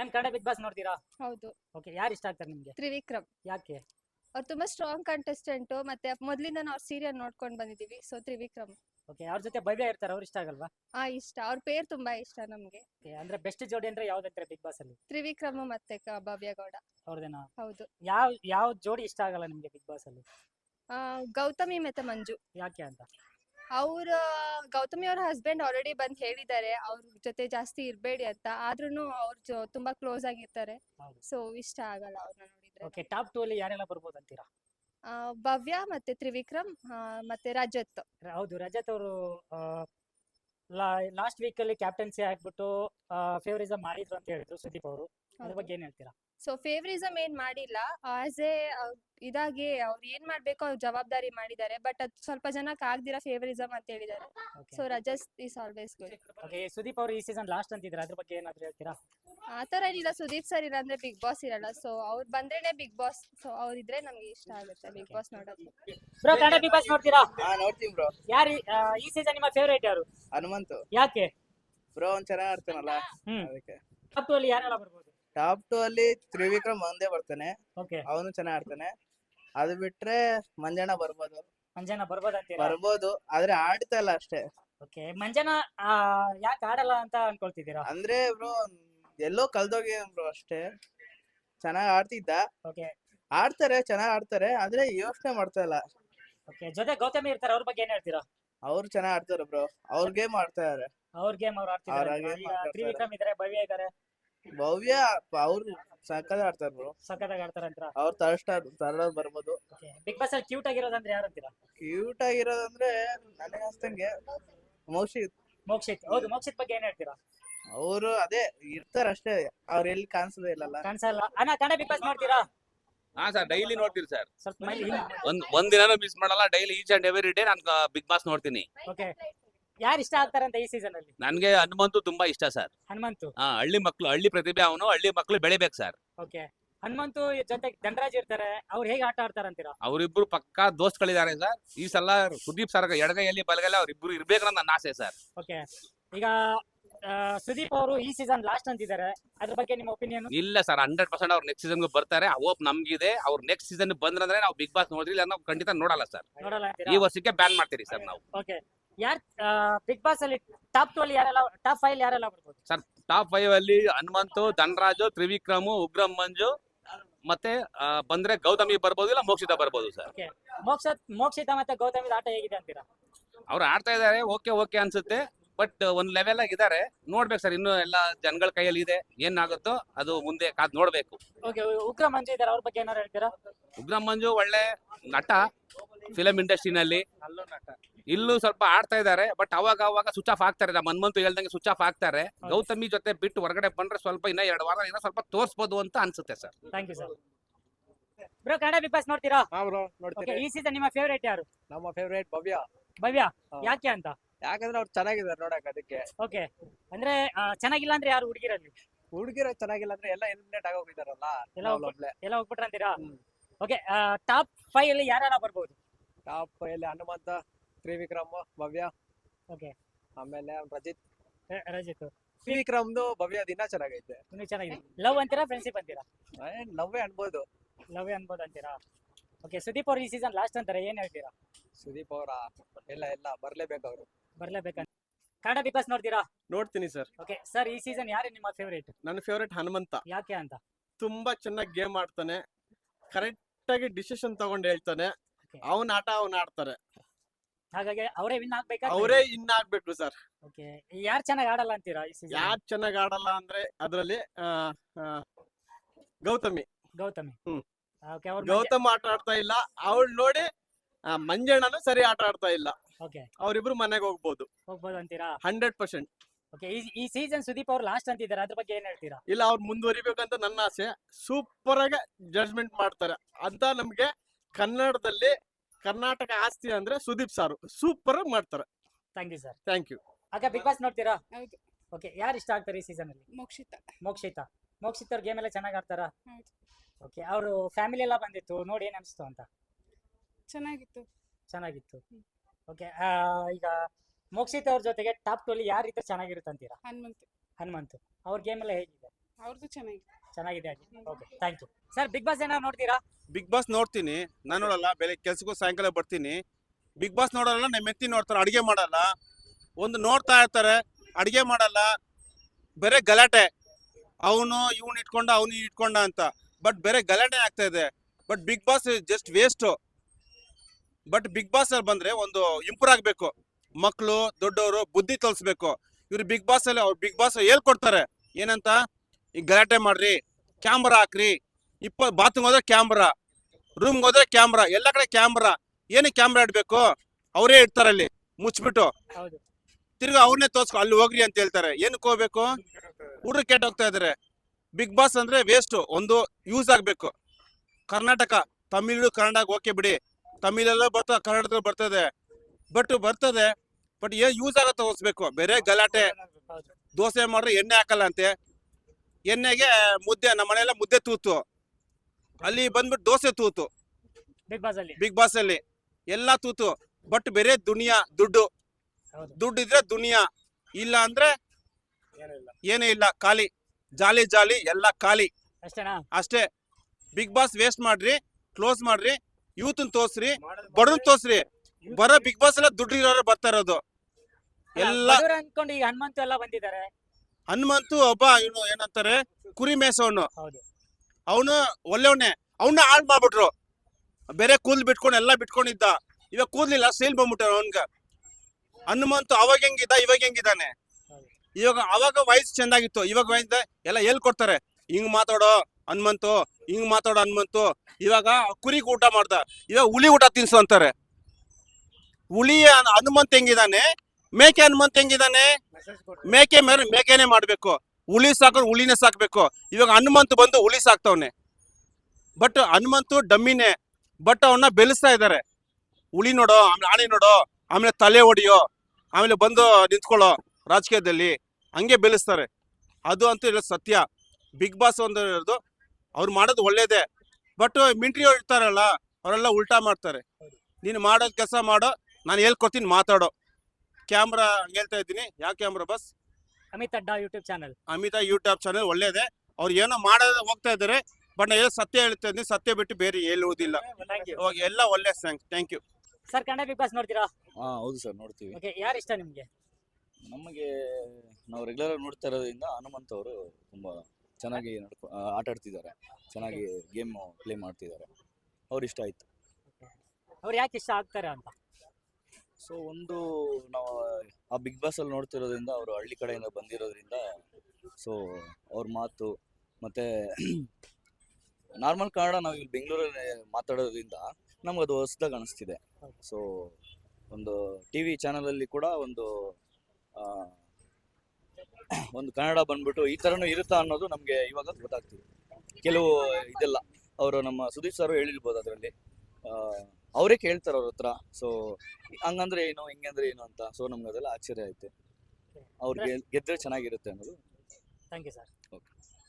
Ma'am Kannada big boss ನೋಡ್ತೀರಾ? ಹೌದು. Okay ಯಾರು ಇಷ್ಟ ಆಗ್ತಾರೆ ನಿಮ್ಗೆ? ತ್ರಿವಿಕ್ರಮ್. ಯಾಕೆ? ಅವ್ರು ತುಂಬಾ ಸ್ಟ್ರಾಂಗ್ ಕಂಟೆಸ್ಟೆಂಟ್ ಮತ್ತೆ ಮೊದ್ಲಿಂದ ಅವ್ರ ಸೀರಿಯಲ್ ನೋಡ್ಕೊಂಡ್ ಬಂದಿದೀವಿ ಸೊ ತ್ರಿವಿಕ್ರಮ್. ಓಕೆ ಅವ್ರ ಜೊತೆ ಭವ್ಯ ಇರ್ತಾರೆ ಅವ್ರು ಇಷ್ಟ ಆಗಲ್ವಾ? ಆ ಇಷ್ಟ. ಅವ್ರ ಪೇರ್ ತುಂಬಾ ಇಷ್ಟ ನಮ್ಗೆ. Okay, ಅಂದ್ರೆ ಬೆಸ್ಟ್ ಜೋಡಿ ಅಂದ್ರೆ ಯಾವ್ದಂತಾರೆ ಬಿಗ್ ಬಾಸ್ ಅಲ್ಲಿ? ತ್ರಿವಿಕ್ರಮ್ ಮತ್ತೆ ಕ- ಭವ್ಯ ಗೌಡ. ಅವ್ರದೇನಾ? ಹೌದು. ಯಾವ ಯಾವ ಜೋಡಿ ಇಷ್ಟ ಆಗಲ್ಲ ನಿಮ್ಗೆ ಬಿಗ್ ಬಾಸ್ ಅಲ್ಲಿ? ಆ, ಗೌತಮಿ ಮತ್ತೆ ಮಂಜು. ಯಾಕೆ ಅಂತ? ಅವ್ರ ಗೌತಮಿ ಅವ್ರ ಹಸ್ಬೆಂಡ್ ಆಲ್ರೆಡಿ ಬಂದ್ ಹೇಳಿದ್ದಾರೆ ಅವ್ರ ಜೊತೆ ಜಾಸ್ತಿ ಇರ್ಬೇಡಿ ಅಂತ. ಆದ್ರೂನು ಅವ್ರ ತುಂಬಾ ಕ್ಲೋಸ್ ಆಗಿರ್ತಾರೆ. ಹೌದು. ಸೊ ಇಷ್ಟ ಆಗಲ್ಲ ಅವ್ರನ್ನ ನೋಡಿದ್ರೆ. ಓಕೆ ಟಾಪ್ ಟೂ ಅಲ್ಲಿ ಯಾರೆಲ್ಲ ಬರ್ಬೋದು ಅಂತೀರಾ? ಆ, ಭವ್ಯ ಮತ್ತೆ ತ್ರಿವಿಕ್ರಮ್ ಆ, ಮತ್ತೆ ರಜತ್. ರ- ಹೌದು ರಜತ್ ಅವರು ಲಾಸ್ಟ್ ವೀಕ್ ಅಲ್ಲಿ ಕ್ಯಾಪ್ಟನ್ಸಿ ಹಾಕ್ಬಿಟ್ಟು ಫೇವರಿಸಂ ಮಾಡಿದ್ರು ಅಂತ ಹೇಳಿದ್ರು ಸುದೀಪ್ ಅವರು. ಅದ್ರ ಬಗ್ಗೆ ಏನ್ ಹೇಳ್ತೀರಾ? ಸೊ ಫೇವರಿಸಮ್ ಏನ್ ಮಾಡಿಲ್ಲ. ಆಸ್ ಎ ಇದಾಗಿ ಅವ್ರು ಏನ್ ಮಾಡ್ಬೇಕು ಅವ್ರ ಜವಾಬ್ದಾರಿ ಮಾಡಿದ್ದಾರೆ. ಬಟ್ ಅದ್ ಸ್ವಲ್ಪ ಜನಕ್ಕೆ ಆಗ್ದಿರಾ ಫೇವರಿಸಮ್ ಅಂತ ಹೇಳಿದ್ದಾರೆ. So Rajas is always good okay Sudeep ಅವರು ಈ ಸೀಸನ್ ಲಾಸ್ಟ್ ಅಂತಿದ್ರೆ ಅದ್ರ ಬಗ್ಗೆ ಏನಾದ್ರು ಹೇಳ್ತೀರಾ? ಆತರ ಏನಿಲ್ಲ. ಸುದೀಪ್ ಸರ್ ಇಲ್ಲ ಅಂದ್ರೆ ಬಿಗ್ ಬಾಸ್ ಇರಲ್ಲ. ಸೊ ಅವ್ರು ಬಂದ್ರೇನೆ ಬಿಗ್ ಬಾಸ್ ಸೊ ಅವ್ರಿದ್ರೆ ನಮ್ಗೆ ಇಷ್ಟ ಆಗುತ್ತೆ ಬಿಗ್ ಬಾಸ್ ನೋಡೋದು ಬ್ರೋ ಕನ್ನಡ ಬಿಗ್ ಬಾಸ್ ನೋಡ್ತೀರಾ? ಹಾ ನೋಡ್ತೀನಿ ಬ್ರೋ ಯಾರು ಈ ಸೀಸನ್ ನಿಮ್ಮ ಫೇವರೇಟ್ ಯಾರು? ಹನುಮಂತು. ಯಾಕೆ? ಬ್ರೋ ಒಂದ್ ಚೆನ್ನಾಗ್ ಆಡ್ತಾನಲ್ಲ? ಹ್ಮ್. ಅದಕ್ಕೆ. ಯಾರೆಲ್ಲ ಬರ್ಬೋದು? ಟಾಪ್ ಟು ಅಲ್ಲಿ ತ್ರಿವಿಕ್ರಮ್ ಒಂದೇ ಬರ್ತಾನೆ. ಓಕೆ ಅವನು ಚೆನ್ನಾಗ್ ಆಡ್ತಾನೆ. ಅದು ಬಿಟ್ರೆ ಮಂಜಣ್ಣ ಬರ್ಬೋದು. ಮಂಜಾನ ಬರ್ಬೋದು ಅಂತೀರಾ? ಬರ್ಬೋದು. ಆದ್ರೆ ಆಡ್ತಾ ಇಲ್ಲ ಅಷ್ಟೇ. ಓಕೆ ಮಂಜಾನ ಯಾಕೆ ಆಡಲ್ಲ ಅಂತ ಅನ್ಕೊಳ್ತಿದ್ದೀರಾ? ಅಂದ್ರೆ ಬ್ರೋ ಎಲ್ಲೋ ಕಲ್ದೋಗಿ ಬ್ರೋ ಅಷ್ಟೇ. ಚೆನ್ನಾಗ್ ಆಡ್ತಿದ್ದ. ಓಕೆ ಆಡ್ತಾರೆ ಚೆನ್ನಾಗ್ ಆಡ್ತಾರೆ ಆದ್ರೆ ಯೋಚನೆ ಮಾಡ್ತಾ ಇಲ್ಲ. ಓಕೆ ಜೊತೆ ಗೌತಮಿ ಇರ್ತಾರೆ ಅವ್ರ ಬಗ್ಗೆ ಏನ್ ಹೇಳ್ತೀರಾ? ಅವ್ರು ಚೆನ್ನಾಗ್ ಆಡ್ತಾರೆ ಬ್ರೋ. ಅವ್ರ ಗೇಮ್ ಆಡ್ತಾ ಇದಾರೆ. ಅವ್ರ ಗೇಮ್ ಅವ್ರು ಆಡ್ತಿದ್ದಾರೆ ಅವ್ರ game ಈಗ ಆಡ್ತಾರೆ. ತ್ರಿವಿಕ್ರಮ್ ಇದಾರೆ ಭವ್ಯ ಇದಾರೆ. ಭವ್ಯ ಅವ್ರು ಸಕ್ಕತ್ ಆಡ್ತಾರ ಬ್ರೋ ಸಖತ್ತಾಗಿ ಆಡ್ತಾರೆ ಅಂತೀರಾ? ಅವ್ರ ತರ್ಸ್ಟ್ ಸ್ಟಾರ್ ಥರ್ಡ್ ಬರ್ಬೋದು. ಬಿಗ್ ಬಾಸ್ ಅಲ್ಲಿ ಕ್ಯೂಟ್ ಆಗಿರೋದಂದ್ರೆ ಯಾರು ಅಂತೀರಾ? ಕ್ಯೂಟ್ ಆಗಿರೋದಂದ್ರೆ ನನಗೆ ಅನ್ಸ್ತಂಗೆ ಮೋಕ್ಷಿತ್. ಮೋಕ್ಷಿತ್. ಹೌದು ಮೋಕ್ಷಿತ್ ಬಗ್ಗೆ ಏನ್ ಹೇಳ್ತೀರಾ? ಅವರು ಅದೇ ಇರ್ತಾರ ಅಷ್ಟೇ. ಅವ್ರ ಎಲ್ಲಿ ಕಾಣಿಸೋದೇ ಇಲ್ಲಲ್ಲ. ಕಾಣಿಸಲ್ಲ. ಅಣ್ಣ ಕನ್ನಡ ಬಿಗ್ ಬಾಸ್ ನೋಡ್ತೀರಾ? ಹಾ ಸರ್ ಡೈಲಿ ನೋಡ್ತೀರಿ ಸರ್. ಸ್ವಲ್ಪ ಮೈಲಿ ಒಂದ್ ಒಂದ್ ದಿನಾನು ಮಿಸ್ ಮಾಡಲ್ಲ. Daily each and every day ನಾನು ಬಿಗ್ ಬಾಸ್ ನೋಡ್ತೀನಿ. ಓಕೆ ಯಾರು ಇಷ್ಟ ಆಗ್ತಾರೆ ಅಂತ ಈ ಸೀಸನ್ ಅಲ್ಲಿ? ನನ್ಗೆ ಹನುಮಂತು ತುಂಬಾ ಇಷ್ಟ ಸರ್. ಹನುಮಂತು? ಹಾ ಹಳ್ಳಿ ಮಕ್ಳು ಹಳ್ಳಿ ಪ್ರತಿಭೆ ಅವನು ಹಳ್ಳಿ ಮಕ್ಳು ಬೆಳಿಬೇಕು ಸರ್. ಓಕೆ. ಹನುಮಂತು ಜೊತೆ ಧನರಾಜ್ ಇರ್ತಾರೆ ಅವ್ರು ಹೇಗೆ ಆಟ ಆಡ್ತಾರೆ ಅಂತೀರಾ? ಅವರಿಬ್ರು ಪಕ್ಕಾ ದೋಸ್ತ್ಗಳಿದ್ದಾರೆ ಸರ್. ಈ ಸಲ ಸುದೀಪ್ ಸರ್ ಎಡಗೈಯಲ್ಲಿ ಬಲಗೈಲಿ ಅವ್ರಿಬ್ರು ಅಂತ ನನ್ನ ಆಸೆ ಸರ್. ಓಕೆ. ಈಗ ಆ, ಸುದೀಪ್ ಅವರು ಈ ಸೀಸನ್ ಲಾಸ್ಟ್ ಅಂತಿದ್ದಾರೆ ಅದ್ರ ಬಗ್ಗೆ ನಿಮ್ಮ ಒಪಿನಿಯನ್ ಇಲ್ಲ ಸರ್ ಹಂಡ್ರೆಡ್ ಪರ್ಸೆಂಟ್ ಅವ್ರು ನೆಕ್ಸ್ಟ್ ಸೀಸನ್ ಬರ್ತಾರೆ. ಹೋಪ್ ನಮ್ಗಿದೆ. ಅವ್ರು ನೆಕ್ಸ್ಟ್ ಸೀಸನ್ ಬಂದ್ರಂದ್ರೆ ನಾವು ಬಿಗ್ ಬಾಸ್ ನೋಡ್ರಿ ಇಲ್ಲ ನಾವು ಖಂಡಿತ ನೋಡಲ್ಲ ಸರ್. ನೋಡಲ್ಲ ಈ ಅಂತೀರಾ ವರ್ಷಕ್ಕೆ ಬ್ಯಾನ್ ಮಾಡ್ತೀರಿ ಸರ್ ನಾವು. ಓಕೆ. ಯಾರ್ ಬಿಗ್ ಬಾಸ್ ಅಲ್ಲಿ ಟಾಪ್ ಟು ಅಲ್ಲಿ ಯಾರೆಲ್ಲ ಟಾಪ್ ಫೈವ್ ಯಾರೆಲ್ಲ ಬರ್ಬೋದು? ಟಾಪ್ ಫೈವ್ ಅಲ್ಲಿ ಹನುಮಂತು ಧನರಾಜು ತ್ರಿವಿಕ್ರಮು ಉಗ್ರಂ ಮಂಜು ಮತ್ತೆ ಆ, ಬಂದ್ರೆ ಗೌತಮಿ ಬರ್ಬೋದು ಇಲ್ಲ ಮೋಕ್ಷಿತ ಬರ್ಬೋದು ಸರ್? ಮೋಕ್ಷ ಮೋಕ್ಷಿತ ಮತ್ತೆ ಗೌತಮಿ ಆಟ ಹೇಗಿದೆ ಅಂತೀರಾ? ಅವ್ರು ಆಡ್ತಾ ಇದಾರೆ ಓಕೆ ಓಕೆ ಅನ್ಸುತ್ತೆ. ಬಟ್ ಒಂದ್ ಲೆವೆಲ್ ಆಗಿದ್ದಾರೆ. ನೋಡ್ಬೇಕು ಸರ್ ಇನ್ನು ಎಲ್ಲ ಜನಗಳ ಕೈಯಲ್ಲಿ ಇದೆ. ಏನಾಗುತ್ತೋ ಅದು ಮುಂದೆ ಕಾದ್ ನೋಡ್ಬೇಕು. ಓಕೆ ಉಗ್ರ ಮಂಜು ಇದಾರೆ ಅವ್ರ ಬಗ್ಗೆ ಏನಾರು ಹೇಳ್ತೀರಾ? ಉಗ್ರಂ ಮಂಜು ಒಳ್ಳೆ ನಟ ಫಿಲಂ ಇಂಡಸ್ಟ್ರಿನಲ್ಲಿ ಅಲ್ಲೂ ನಟ. ಇಲ್ಲೂ ಸ್ವಲ್ಪ ಆಡ್ತಾ ಇದಾರೆ ಬಟ್ ಅವಾಗ ಅವಾಗ ಸ್ವಿಚ್ ಆಫ್ ಆಗ್ತಾರೆ. ನಮ್ಮ ಮನ್ಮಂತು ಹೇಳ್ದಂಗೆ ಸ್ವಿಚ್ ಆಫ್ ಆಗ್ತಾರೆ. ಗೌತಮಿ ಜೊತೆ ಬಿಟ್ಟು ಹೊರಗಡೆ ಬಂದ್ರೆ ಸ್ವಲ್ಪ ಇನ್ನ ಎರಡು ವಾರ ಏನೋ ಸ್ವಲ್ಪ ತೋರ್ಸ್ಬೋದು ಅಂತ ಅನ್ಸುತ್ತೆ sir. Thank you sir bro Kannada Bigg Boss ನೋಡ್ತೀರಾ? ಹಾ ಬ್ರೋ ಓಕೆ ನೋಡ್ತೀನಿ ಈ ಸೀಸನ್ ನಿಮ್ಮ ಫೇವರೇಟ್ ಯಾರು? ನಮ್ಮ ಫೇವ್ರೇಟ್ ಭವ್ಯ. ಭವ್ಯ? ಯಾಕೆ ಅಂತ? ಯಾಕಂದ್ರೆ ಅವ್ರು ಚೆನ್ನಾಗಿದ್ದಾರೆ ನೋಡಕ್ ಅದಕ್ಕೆ. ಓಕೆ. ಅಂದ್ರೆ ಆ, ಚೆನ್ನಾಗಿಲ್ಲ ಅಂದ್ರೆ ಯಾರು ಹುಡುಗಿರಲ್ಲಿ ಹುಡುಗಿರ ಚೆನ್ನಾಗಿಲ್ಲ ಅಂದ್ರೆ ಎಲ್ಲ ಎಲಿಮಿನೇಟ್ ಆಗೋಗಿದಾರಲ್ಲ ಎಲ್ಲ ಒಬ್ಳೆ ಎಲ್ಲ ಹೋಗ್ಬಿಟ್ರ ಅಂತೀರಾ? ಹ್ಮ್. ಓಕೆ ಟಾಪ್ ಫೈವ್ ಅಲ್ಲಿ ಯಾರೆಲ್ಲ ಬರ್ಬೋದು? ಟಾಪ್ ಇಲ್ಲಿ ಹನುಮಂತ ತ್ರಿವಿಕ್ರಮ್ ಭವ್ಯ. ಓಕೆ. ಆಮೇಲೆ ರಜಿತ್. ರಜಿತ್. ತ್ರಿವಿಕ್ರಮ್ದು ಭವ್ಯ ದಿನ ಚೆನ್ನಾಗೈತೆ. ಇನ್ನು ಚೆನ್ನಾಗಿದೆ. ಲವ್ ಅಂತೀರಾ ಫ್ರೆಂಡ್ಶಿಪ್ ಅಂತೀರಾ? ಲವ್ವೇ ಅನ್ಬೋದು. ಲವ್ ಅನ್ಬೋದು ಅಂತೀರಾ? ಓಕೆ ಸುದೀಪ್ ಅವ್ರು ಈ ಸೀಸನ್ ಲಾಸ್ಟ್ ಅಂತಾರೆ ಏನ್ ಹೇಳ್ತೀರಾ? ಸುದೀಪ್ ಅವರ? ಎಲ್ಲ ಎಲ್ಲ ಬರ್ಲೇಬೇಕು ಅವ್ರು. ಬರ್ಲೇಬೇಕಂತ. ಕನ್ನಡ ಬಿಗ್ ಬಾಸ್ ನೋಡ್ತೀರಾ? ನೋಡ್ತೀನಿ ಸರ್. ಓಕೆ ಸರ್ ಈ ಸೀಸನ್ ಯಾರು ನಿಮ್ಮ ಫೇವರೇಟ್ ನನ್ನ ಫೇವರೇಟ್ ಹನುಮಂತ. ಯಾಕೆ ಅಂತ? ತುಂಬಾ ಚೆನ್ನಾಗಿ ಗೇಮ್ ಆಡ್ತಾನೆ. ಕರೆಕ್ಟ್ ಆಗಿ ಡಿಸಿಷನ್ ತಗೊಂಡು ಹೇಳ್ತಾನೆ. Okay. ಅವನ ಆಟ ಅವನ್ ಆಡ್ತಾರೆ. ಹಾಗಾಗಿ ಅವರೇ ವಿನ್ ಆಗ್ಬೇಕಾ? ಅವರೇ ಇನ್ ಆಗ್ಬೇಕು ಸರ್. ಓಕೆ ಯಾರು ಚೆನ್ನಾಗಿ ಆಡಲ್ಲ ಅಂತೀರಾ ಈ ಸೀಸನ್ ಯಾರ್ ಚೆನ್ನಾಗ್ ಆಡಲ್ಲ ಅಂದ್ರೆ ಅದ್ರಲ್ಲಿ ಆ, ಆ, ಗೌತಮಿ. ಗೌತಮಿ. ಹ್ಮ್. ಓಕೆ ಅವ್ರ ಗೌತಮ್ ಆಟ ಆಡ್ತಾ ಇಲ್ಲ. ಅವಳು ನೋಡಿ ಆ, ಮಂಜಣ್ಣನು ಸರಿ ಆಟ ಆಡ್ತಾ ಇಲ್ಲ. ಓಕೆ ಅವರಿಬ್ರು ಮನೆಗೆ ಹೋಗ್ಬೋದು. ಹೋಗ್ಬೋದು ಅಂತೀರಾ? Hundred percent. ಓಕೆ ಈ ಈ ಸೀಸನ್ ಸುದೀಪ್ ಅವ್ರು ಲಾಸ್ಟ್ ಅಂತಿದ್ದಾರೆ ಅದ್ರ ಬಗ್ಗೆ ಏನ್ ಹೇಳ್ತೀರಾ? ಇಲ್ಲ ಅವ್ರು ಮುಂದುವರಿಬೇಕಂತ ನನ್ನ ಆಸೆ. ಸೂಪರ್ ಆಗಿ ಜಡ್ಜ್ಮೆಂಟ್ ಮಾಡ್ತಾರೆ. ಅಂತ ನಮ್ಗೆ ಕನ್ನಡದಲ್ಲಿ ಕರ್ನಾಟಕ ಆಸ್ತಿ ಅಂದ್ರೆ ಸುದೀಪ್ ಸಾರು. ಸೂಪರ್ ಆಗಿ ಮಾಡ್ತಾರೆ. Thank you sir thank you ಅಕ್ಕ ಬಿಗ್ ಬಾಸ್ ನೋಡ್ತೀರಾ? ಹೌದು. ಓಕೆ ಯಾರು ಇಷ್ಟ ಆಗ್ತಾರೆ ಈ ಸೀಸನ್ ಅಲ್ಲಿ? ಮೋಕ್ಷಿತ. ಮೋಕ್ಷಿತ. ಮೋಕ್ಷಿತ್ ಅವ್ರ ಗೇಮ್ ಎಲ್ಲ ಚೆನ್ನಾಗಿ ಆಡ್ತಾರಾ? ಹೌದು. ಓಕೆ ಅವರು ಫ್ಯಾಮಿಲಿ ಎಲ್ಲ ಬಂದಿತ್ತು ನೋಡಿ ಏನ್ ಅನಿಸ್ತು ಅಂತ? ಚೆನ್ನಾಗಿತ್ತು. ಚೆನ್ನಾಗಿತ್ತು. ಓಕೆ ಈಗ ಮೋಕ್ಷಿತ್ ಅವ್ರ ಜೊತೆಗೆ ಟಾಪ್ ಟು ಅಲ್ಲಿ ಯಾರು ಇದ್ರೆ ಚೆನ್ನಾಗಿರುತ್ತೆ ಅಂತೀರಾ? ಹನುಮಂತ್. ಹನುಮಂತು. ಅವ್ರ ಗೇಮ್ ಎಲ್ಲ ಹೇಗಿದೆ? ಅವ್ರದ್ದು ಚೆನ್ನಾಗಿದೆ. ಚೆನ್ನಾಗಿದೆ okay thank you sir Bigg Boss ಏನಾದ್ರು ನೋಡ್ತೀರಾ? ಬಿಗ್ ಬಾಸ್ ನೋಡ್ತೀನಿ. ನಾನು ನೋಡಲ್ಲ ಬೆಳಗ್ಗೆ ಕೆಲ್ಸಕ್ಕೂ ಸಾಯಂಕಾಲ ಬರ್ತೀನಿ. ಬಿಗ್ ಬಾಸ್ ನೋಡಲ್ಲ ನಮ್ಮ ಮೆತ್ತಿ ನೋಡ್ತಾರೆ ಅಡುಗೆ ಮಾಡಲ್ಲ. ಒಂದು ನೋಡ್ತಾ ಇರ್ತಾರೆ ಅಡುಗೆ ಮಾಡಲ್ಲ. ಬೇರೆ ಗಲಾಟೆ. ಅವನು ಇವನು ಇಟ್ಕೊಂಡ ಅವನು ಇಟ್ಕೊಂಡ ಅಂತ. ಬಟ್ ಬೇರೆ ಗಲಾಟೆ ಆಗ್ತಾ ಇದೆ. But Bigg Boss just waste but Bigg Boss ಅಲ್ಲಿ ಬಂದ್ರೆ ಒಂದು ಇಂಪ್ರೂವ್ ಆಗ್ಬೇಕು. ಮಕ್ಕಳು ದೊಡ್ಡವರು ಬುದ್ಧಿ ತೋರಿಸ್ಬೇಕು. ಇವ್ರು ಬಿಗ್ ಬಾಸ್ ಅಲ್ಲಿ ಅವ್ರು ಬಿಗ್ ಬಾಸ್ ಹೇಳ್ಕೊಡ್ತಾರೆ. ಏನಂತ? ಈಗ ಗಲಾಟೆ ಮಾಡ್ರಿ ಕ್ಯಾಮ್ರಾ ಹಾಕ್ರಿ. ಇಪ್ಪ ಬಾತ್ರೂಮ್ ಹೋದ್ರೆ ಕ್ಯಾಮ್ರಾ ರೂಮ್ಗೆ ಹೋದ್ರೆ ಕ್ಯಾಮ್ರಾ ಎಲ್ಲ ಕಡೆ ಕ್ಯಾಮ್ರಾ ಏನಕ್ಕೆ ಕ್ಯಾಮ್ರಾ ಇಡ್ಬೇಕು? ಅವರೇ ಇಡ್ತಾರೆ ಅಲ್ಲಿ ಮುಚ್ಚಿಬಿಟ್ಟು ತಿರ್ಗಾ ಅವ್ರನ್ನೇ ತೋರ್ಸ್ಕೊ ಅಲ್ಲಿ ಹೋಗ್ರಿ ಅಂತ ಹೇಳ್ತಾರೆ. ಏನಕ್ಕೆ ಹೋಗ್ಬೇಕು? ಹುಡುಗ ಕೆಟ್ಟ ಹೋಗ್ತಾ ಇದಾರೆ. ಬಿಗ್ ಬಾಸ್ ಅಂದ್ರೆ ವೇಸ್ಟ್ ಒಂದು ಯೂಸ್ ಆಗ್ಬೇಕು. ಕರ್ನಾಟಕ ತಮಿಳು ಕನ್ನಡ ಓಕೆ ಬಿಡಿ. ತಮಿಳೆಲ್ಲ ಬರ್ತಾ ಕನ್ನಡದಲ್ಲಿ ಬರ್ತದೆ. ಬಟ್ ಬರ್ತದೆ ಬಟ್ ಏನ್ ಯೂಸ್ ಆಗೋ ತೋರಿಸ್ಬೇಕು ಬೇರೆ ಗಲಾಟೆ ದೋಸೆ ಮಾಡ್ರೆ ಎಣ್ಣೆ ಹಾಕಲ್ಲ ಅಂತೆ ಎಣ್ಣೆಗೆ ಮುದ್ದೆ ನಮ್ಮ ಮನೆಯಲ್ಲ ಮುದ್ದೆ ತೂತು. ಅಲ್ಲಿ ಬಂದ್ಬಿಟ್ಟು ದೋಸೆ ತೂತು. ಬಿಗ್ ಬಾಸ್ ಅಲ್ಲಿ? ಬಿಗ್ ಬಾಸ್ ಅಲ್ಲಿ. ಎಲ್ಲ ತೂತು. ಬಟ್ ಬೇರೆ ದುನಿಯಾ ದುಡ್ಡು. ದುಡ್ಡು ಇದ್ರೆ ದುನಿಯಾ. ಇಲ್ಲ ಅಂದ್ರೆ ಏನೂ ಇಲ್ಲ. ಖಾಲಿ. ಜಾಲಿ ಜಾಲಿ ಎಲ್ಲ ಖಾಲಿ. ಅಷ್ಟೇ. ಬಿಗ್ ಬಾಸ್ ವೇಸ್ಟ್ ಮಾಡ್ರಿ ಕ್ಲೋಸ್ ಮಾಡ್ರಿ. ಯೂತ್ ತೋರ್ಸ್ರಿ ಬಡವ್ರನ್ ತೋರ್ಸ್ರಿ. ಬರೋ ಬಿಗ್ ಬಾಸ್ ಎಲ್ಲ ದುಡ್ಡು ಇರೋರು ಬರ್ತಾ ಇರೋದು. ಎಲ್ಲ ಬಡವ್ರು ಅನ್ಕೊಂಡು ಈಗ ಹನುಮಂತು ಎಲ್ಲ ಬಂದಿದ್ದಾರೆ. ಹನುಮಂತು ಒಬ್ಬ ಇವನು ಏನಂತಾರೆ ಕುರಿ ಮೇಸವನು ಹೌದು. ಅವನು ಒಳ್ಳೆಯವನೇ. ಅವನ್ನ ಹಾಳು ಮಾಡ್ಬಿಟ್ರು. ಬೇರೆ ಕೂದ್ಲು ಬಿಟ್ಕೊಂಡು ಎಲ್ಲ ಬಿಟ್ಕೊಂಡಿದ್ದ. ಇವಾಗ ಕೂದ್ಲಿಲ್ಲ ಸೇಲ್ ಬಂದ್ಬಿಟ್ಟ ಅವನ್ಗ. ಹನುಮಂತು ಅವಾಗ ಹೆಂಗಿದ್ದ ಇವಾಗ ಹೆಂಗಿದ್ದಾನೆ. ಇವಾಗ ಅವಾಗ ವಯಸ್ಸು ಚೆಂದಾಗಿತ್ತು. ಇವಾಗ ವಯಸ್ಸು ಎಲ್ಲ ಹೇಳ್ಕೊಡ್ತಾರೆ. ಹಿಂಗ್ ಮಾತಾಡೋ ಹನುಮಂತು ಹಿಂಗ್ ಮಾತಾಡೋ ಹನುಮಂತು. ಇವಾಗ ಕುರಿಗೆ ಊಟ ಮಾಡ್ದ. ಇವಾಗ ಹುಲಿ ಊಟ ತಿನ್ಸು ಅಂತಾರೆ. ಹುಲಿ ಹನುಮಂತ ಹೆಂಗಿದಾನೆ? ಮೇಕೆ ಹನುಮಂತ್ ಹೆಂಗಿದಾನೆ? ಮೇಕೆ ಮೇಲೆ ಮೇಕೆನೆ ಮಾಡ್ಬೇಕು. ಹುಲಿ ಸಾಕೋರು ಹುಲಿನೇ ಸಾಕ್ಬೇಕು. ಇವಾಗ ಹನುಮಂತ ಬಂದು ಹುಳಿ ಸಾಕ್ತವನೆ. ಬಟ್ ಹನುಮಂತು ಡಮ್ಮಿನೇ. ಬಟ್ ಅವನ್ನ ಬೆಳೆಸ್ತಾ ಇದ್ದಾರೆ ಹುಳಿ ನೋಡೋ ಆಮೇಲೆ ಆಣೆ ನೋಡೋ ಆಮೇಲೆ ತಲೆ ಹೊಡಿಯೋ ಆಮೇಲೆ ಬಂದು ನಿಂತ್ಕೊಳ್ಳೋ ರಾಜಕೀಯದಲ್ಲಿ ಹಂಗೆ ಬೆಳೆಸ್ತಾರೆ. ಅದು ಅಂತೂ ಇಲ್ಲ ಸತ್ಯ. ಬಿಗ್ ಬಾಸ್ ಒಂದು ಇರೋದು. ಅವ್ರು ಮಾಡೋದು ಒಳ್ಳೇದೇ. ಬಟ್ ಮಿಂಟ್ರಿ ಇರ್ತಾರಲ್ಲ ಅವರೆಲ್ಲ ಉಲ್ಟಾ ಮಾಡ್ತಾರೆ. ನೀನು ಮಾಡೋದ್ ಕೆಲಸ ಮಾಡೋ ನಾನು ಹೇಳ್ಕೊಡ್ತೀನಿ ಮಾತಾಡೋ. ಕ್ಯಾಮ್ರಾ ಹೇಳ್ತಾ ಇದ್ದೀನಿ. ಯಾವ camera bus Amit Adda YouTube channel Amita YouTube channel ಒಳ್ಳೇದೇ. ಅವ್ರು ಏನೋ ಮಾಡೋದು ಹೋಗ್ತಾ ಇದ್ದಾರೆ ಬಟ್ ನಾ ಏನೋ ಸತ್ಯ ಹೇಳ್ತಾ ಇದ್ದೀನಿ. ಸತ್ಯ ಬಿಟ್ಟು ಬೇರೆ ಹೇಳುವುದಿಲ್ಲ. ಥ್ಯಾಂಕ್ ಯು ಹೋಗಿ ಎಲ್ಲ ಒಳ್ಳೆ thank you sir Kannada Bigg Boss ನೋಡ್ತೀರಾ? ಹಾ ಹೌದು ಸರ್ ನೋಡ್ತೀವಿ. ಓಕೆ ಯಾರು ಇಷ್ಟ ನಿಮಗೆ? ನಮಗೆ ನಾವು ರೆಗ್ಯುಲರ್ ನೋಡ್ತಾ ಇರೋದ್ರಿಂದ ಹನುಮಂತ್ ಅವರು ತುಂಬಾ ಚೆನ್ನಾಗಿ ನಡ್ಕೊ ಆಟ ಆಡ್ತಿದ್ದಾರೆ. ಚೆನ್ನಾಗಿ ಗೇಮ್ ಪ್ಲೇ ಮಾಡ್ತಿದ್ದಾರೆ. ಅವ್ರು ಇಷ್ಟ ಆಯ್ತು. ಅವ್ರು ಯಾಕೆ ಇಷ್ಟ ಆಗ್ತಾರೆ ಅಂತ? ಸೊ ಒಂದು ನಾವು ಆ ಬಿಗ್ ಬಾಸ್ ಅಲ್ಲಿ ನೋಡ್ತಿರೋದ್ರಿಂದ ಅವರು ಹಳ್ಳಿ ಕಡೆಯಿಂದ ಬಂದಿರೋದ್ರಿಂದ ಸೊ ಅವ್ರ ಮಾತು ಮತ್ತೆ ನಾರ್ಮಲ್ ಕನ್ನಡ ನಾವು ಇಲ್ಲಿ ಬೆಂಗಳೂರಲ್ಲಿ ಮಾತಾಡೋದ್ರಿಂದ ನಮ್ಗೆ ಅದು ಹೊಸದಾಗಿ ಅನಿಸ್ತಿದೆ. ಸೊ ಒಂದು ಟಿ ವಿ ಚಾನಲಲ್ಲಿ ಕೂಡ ಒಂದು ಆ, ಒಂದು ಕನ್ನಡ ಬಂದ್ಬಿಟ್ಟು ಈ ಥರನೂ ಇರುತ್ತಾ ಅನ್ನೋದು ನಮಗೆ ಇವಾಗ ಗೊತ್ತಾಗ್ತಿದೆ. ಕೆಲವು ಇದೆಲ್ಲ ಅವರು ನಮ್ಮ ಸುದೀಪ್ ಸರ್ ಹೇಳಿರ್ಬೋದು ಅದರಲ್ಲಿ. ಅವರೇ ಕೇಳ್ತಾರೆ ಅವ್ರ ಹತ್ರ. ಸೊ ಹಂಗಂದ್ರೆ ಏನು ಹಿಂಗಂದ್ರೆ ಏನು ಅಂತ. ಸೊ ನಮ್ಗೆ ಅದೆಲ್ಲ ಆಶ್ಚರ್ಯ ಐತೆ ಅವ್ರಿಗೆ ಗೆದ್ದರೆ ಚೆನ್ನಾಗಿರುತ್ತೆ ಅನ್ನೋದು. Thank you sir Okay.